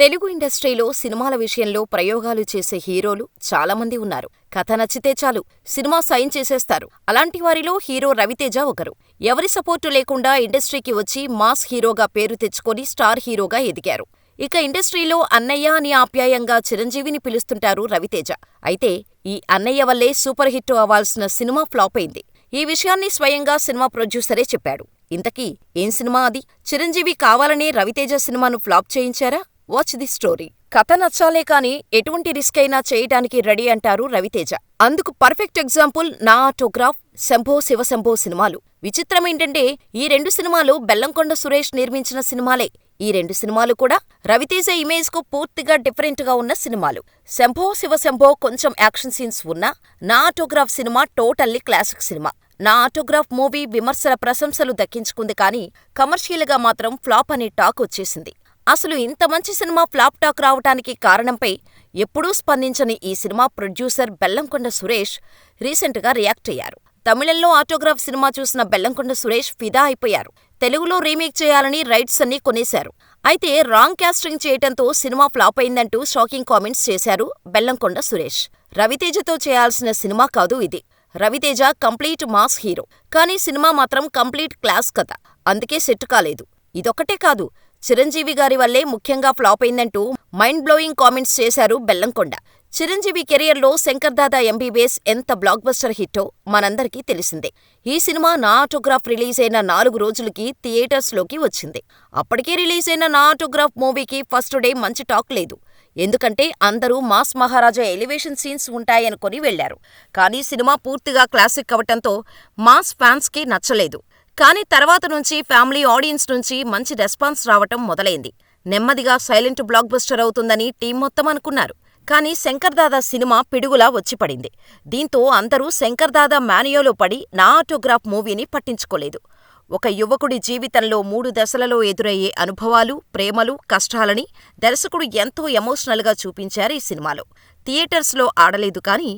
తెలుగు ఇండస్ట్రీలో సినిమాల విషయంలో ప్రయోగాలు చేసే హీరోలు చాలామంది ఉన్నారు. కథ నచ్చితే చాలు సినిమా సైన్ చేసేస్తారు. అలాంటి వారిలో హీరో రవితేజ ఒకరు. ఎవరి సపోర్టు లేకుండా ఇండస్ట్రీకి వచ్చి మాస్ హీరోగా పేరు తెచ్చుకొని స్టార్ హీరోగా ఎదిగారు. ఇక ఇండస్ట్రీలో అన్నయ్య అని ఆప్యాయంగా చిరంజీవిని పిలుస్తుంటారు రవితేజ. అయితే ఈ అన్నయ్య వల్లే సూపర్ హిట్ అవ్వాల్సిన సినిమా ఫ్లాప్ అయింది. ఈ విషయాన్ని స్వయంగా సినిమా ప్రొడ్యూసరే చెప్పాడు. ఇంతకీ ఏం సినిమా అది? చిరంజీవి కావాలనే రవితేజ సినిమాను ఫ్లాప్ చేయించారా? వాచ్ ది స్టోరీ కథ నచ్చాలే కాని ఎటువంటి రిస్క్ అయినా చేయటానికి రెడీ అంటారు రవితేజ. అందుకు perfect example Naa autograph Shambho Shivashambho సినిమాలు. విచిత్రమేంటంటే ఈ రెండు సినిమాలు బెల్లంకొండ సురేష్ నిర్మించిన సినిమాలే. ఈ రెండు సినిమాలు కూడా రవితేజ ఇమేజ్కు పూర్తిగా డిఫరెంట్గా ఉన్న సినిమాలు. శంభో శివశంభో కొంచెం యాక్షన్ సీన్స్ ఉన్నా Naa autograph cinema totally classic cinema. Naa autograph movie విమర్శల ప్రశంసలు దక్కించుకుంది కానీ కమర్షియల్గా మాత్రం ఫ్లాప్ అనే టాక్ వచ్చేసింది. అసలు ఇంత మంచి సినిమా ఫ్లాప్ టాక్ రావటానికి కారణంపై ఎప్పుడూ స్పందించని ఈ సినిమా ప్రొడ్యూసర్ బెల్లంకొండ సురేష్ రీసెంట్గా రియాక్ట్ అయ్యారు. తమిళంలో ఆటోగ్రాఫ్ సినిమా చూసిన బెల్లంకొండ సురేష్ ఫిదా అయిపోయారు. తెలుగులో రీమేక్ చేయాలని రైట్స్ అన్నీ కొనేశారు. అయితే రాంగ్ క్యాస్టింగ్ చేయటంతో సినిమా ఫ్లాప్ అయిందంటూ షాకింగ్ కామెంట్స్ చేశారు బెల్లంకొండ సురేష్. రవితేజతో చేయాల్సిన సినిమా కాదు ఇది. Raviteja complete mass hero. కానీ సినిమా మాత్రం కంప్లీట్ క్లాస్ కథ. అందుకే సెట్ కాలేదు. ఇదొక్కటే కాదు చిరంజీవి గారి వల్లే ముఖ్యంగా ఫ్లాప్ అయిందంటూ మైండ్ బ్లోయింగ్ కామెంట్స్ చేశారు బెల్లంకొండ. చిరంజీవి కెరియర్లో శంకర్దాదా ఎంబీబీఎస్ ఎంత బ్లాక్ బస్టర్ హిట్టో మనందరికీ తెలిసిందే. ఈ సినిమా నా ఆటోగ్రాఫ్ రిలీజ్ అయిన నాలుగు రోజులకి థియేటర్స్లోకి వచ్చింది. అప్పటికే రిలీజ్ అయిన నా ఆటోగ్రాఫ్ మూవీకి ఫస్ట్ డే మంచి టాక్ లేదు. ఎందుకంటే అందరూ మాస్ మహారాజా ఎలివేషన్ సీన్స్ ఉంటాయనుకొని వెళ్ళారు. కానీ సినిమా పూర్తిగా క్లాసిక్ అవటంతో మాస్ ఫ్యాన్స్కి నచ్చలేదు. కానీ తర్వాత నుంచి ఫ్యామిలీ ఆడియన్స్ నుంచి మంచి రెస్పాన్స్ రావటం మొదలైంది. నెమ్మదిగా సైలెంట్ బ్లాక్ బస్టర్ అవుతుందని టీం మొత్తం అనుకున్నారు. కానీ శంకర్దాదా సినిమా పిడుగులా వచ్చిపడింది. దీంతో అందరూ శంకర్దాదా మేనియాలో పడి నా ఆటోగ్రాఫ్ మూవీని పట్టించుకోలేదు. ఒక యువకుడి జీవితంలో మూడు దశలలో ఎదురయ్యే అనుభవాలు, ప్రేమలు, కష్టాలని దర్శకుడు ఎంతో ఎమోషనల్గా చూపించారు ఈ సినిమాలో. థియేటర్స్లో ఆడలేదు కానీ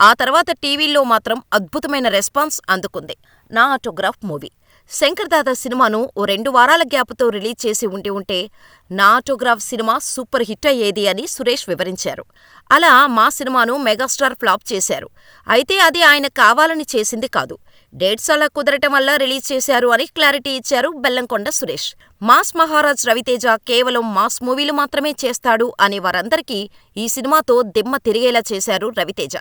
ఆ తర్వాత టీవీల్లో మాత్రం అద్భుతమైన రెస్పాన్స్ అందుకుంది. నా ఆటోగ్రాఫ్ మూవీ శంకర్దాదా సినిమాను ఓ రెండు వారాల గ్యాప్తో రిలీజ్ చేసి ఉండి ఉంటే నా ఆటోగ్రాఫ్ సినిమా సూపర్ హిట్ అయ్యేది అని సురేష్ వివరించారు. అలా మా సినిమాను మెగాస్టార్ ఫ్లాప్ చేశారు. అయితే అది ఆయన కావాలని చేసింది కాదు. డేట్స్ అలా కుదరటం వల్ల రిలీజ్ చేశారు అని క్లారిటీ ఇచ్చారు బెల్లంకొండ సురేష్. మాస్ మహారాజ్ రవితేజ కేవలం మాస్ మూవీలు మాత్రమే చేస్తాడు అనే వారందరికీ ఈ సినిమాతో దిమ్మ తిరిగేలా చేశారు రవితేజ.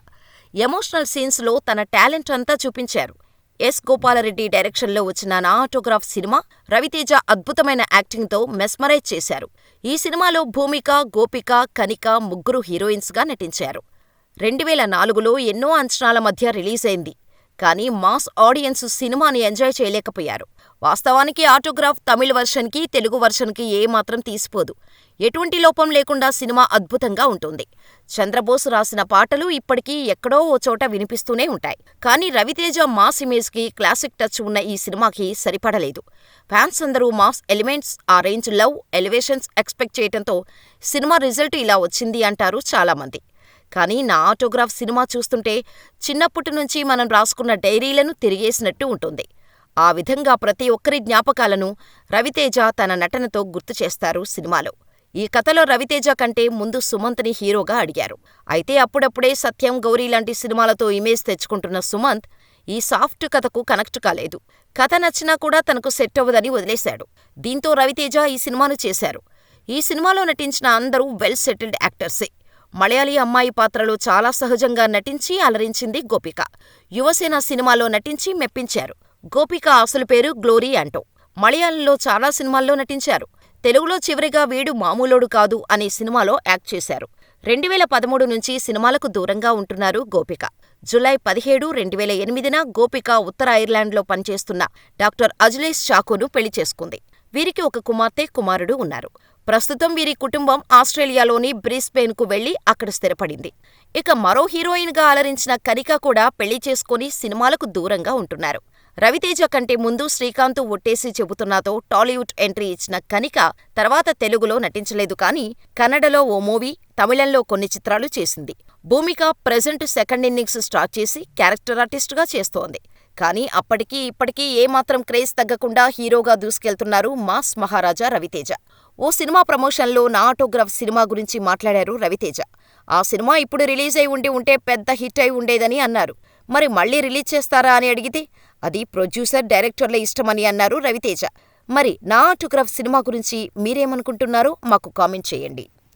ఎమోషనల్ సీన్స్లో తన టాలెంట్ అంతా చూపించారు. ఎస్ గోపాలరెడ్డి డైరెక్షన్లో వచ్చిన నా ఆటోగ్రాఫ్ సినిమా రవితేజ అద్భుతమైన యాక్టింగ్తో మెస్మరైజ్ చేశారు. ఈ సినిమాలో భూమిక, గోపిక, కనిక ముగ్గురు హీరోయిన్స్గా నటించారు. రెండువేల నాలుగులో ఎన్నో అంచనాల మధ్య రిలీజైంది. కానీ మాస్ ఆడియన్స్ సినిమాని ఎంజాయ్ చేయలేకపోయారు. వాస్తవానికి ఆటోగ్రాఫ్ తమిళ వర్షన్కి, తెలుగు వర్షన్కి ఏమాత్రం తీసిపోదు. ఎటువంటి లోపం లేకుండా సినిమా అద్భుతంగా ఉంటుంది. చంద్రబోస్ రాసిన పాటలు ఇప్పటికీ ఎక్కడో ఓ చోట వినిపిస్తూనే ఉంటాయి. కానీ రవితేజ మాస్ ఇమేజ్కి క్లాసిక్ టచ్ ఉన్న ఈ సినిమాకి సరిపడలేదు. ఫ్యాన్స్ అందరూ మాస్ ఎలిమెంట్స్, ఆ రేంజ్ లవ్, ఎలివేషన్స్ ఎక్స్పెక్ట్ చేయటంతో సినిమా రిజల్ట్ ఇలా వచ్చింది అంటారు చాలామంది. కానీ నా ఆటోగ్రాఫ్ సినిమా చూస్తుంటే చిన్నప్పటి నుంచి మనం రాసుకున్న డైరీలను తిరిగేసినట్టు ఉంటుంది. ఆ విధంగా ప్రతి ఒక్కరి జ్ఞాపకాలను రవితేజ తన నటనతో గుర్తు చేస్తారు సినిమాలో. ఈ కథలో రవితేజ కంటే ముందు సుమంత్ని హీరోగా అడిగారు. అయితే అప్పుడప్పుడే సత్యం, గౌరీ లాంటి సినిమాలతో ఇమేజ్ తెచ్చుకుంటున్న సుమంత్ ఈ సాఫ్ట్ కథకు కనెక్ట్ కాలేదు. కథ నచ్చినా కూడా తనకు సెట్ అవ్వదని వదిలేశాడు. దీంతో రవితేజ ఈ సినిమాను చేశారు. ఈ సినిమాలో నటించిన అందరూ వెల్ సెటిల్డ్ యాక్టర్సే. మలయాళీ అమ్మాయి పాత్రలో చాలా సహజంగా నటించి అలరించింది గోపిక. యువసేన సినిమాలో నటించి మెప్పించారు. గోపిక అసలు పేరు గ్లోరీ అంటో మలయాళంలో చాలా సినిమాల్లో నటించారు. తెలుగులో చివరిగా వీడు మామూలోడు కాదు అనే సినిమాలో యాక్ట్ చేశారు. రెండువేల పదమూడు నుంచి సినిమాలకు దూరంగా ఉంటున్నారు గోపిక. జులై పదిహేడు, రెండువేల ఎనిమిదిన గోపిక ఉత్తర ఐర్లాండ్లో పనిచేస్తున్న డాక్టర్ అజులేష్ చాకోను పెళ్ళి చేసుకుంది. వీరికి ఒక కుమార్తె, కుమారుడు ఉన్నారు. ప్రస్తుతం వీరి కుటుంబం ఆస్ట్రేలియాలోని బ్రిస్బేన్కు వెళ్ళి అక్కడ స్థిరపడింది. ఇక మరో హీరోయిన్గా అలరించిన కనిక కూడా పెళ్ళి చేసుకుని సినిమాలకు దూరంగా ఉంటున్నారు. రవితేజ కంటే ముందు శ్రీకాంత్ ఒట్టేసి చెబుతున్నాతో టాలీవుడ్ ఎంట్రీ ఇచ్చిన కనిక తర్వాత తెలుగులో నటించలేదు కానీ కన్నడలో ఓ మూవీ, తమిళంలో కొన్ని చిత్రాలు చేసింది. Bhumika present second innings start చేసి క్యారెక్టర్ ఆర్టిస్ట్గా చేస్తోంది. కానీ అప్పటికీ ఇప్పటికీ ఏమాత్రం క్రేజ్ తగ్గకుండా హీరోగా దూసుకెళ్తున్నారు మాస్ మహారాజా రవితేజ. ఓ సినిమా ప్రమోషన్లో నా ఆటోగ్రాఫ్ సినిమా గురించి మాట్లాడారు రవితేజ. ఆ సినిమా ఇప్పుడు రిలీజ్ అయి ఉండి ఉంటే పెద్ద హిట్ అయి ఉండేదని అన్నారు. మరి మళ్ళీ రిలీజ్ చేస్తారా అని అడిగితే అది ప్రొడ్యూసర్, డైరెక్టర్ల ఇష్టమని అన్నారు రవితేజ. మరి నా ఆటోగ్రాఫ్ సినిమా గురించి మీరేమనుకుంటున్నారో మాకు కామెంట్ చేయండి.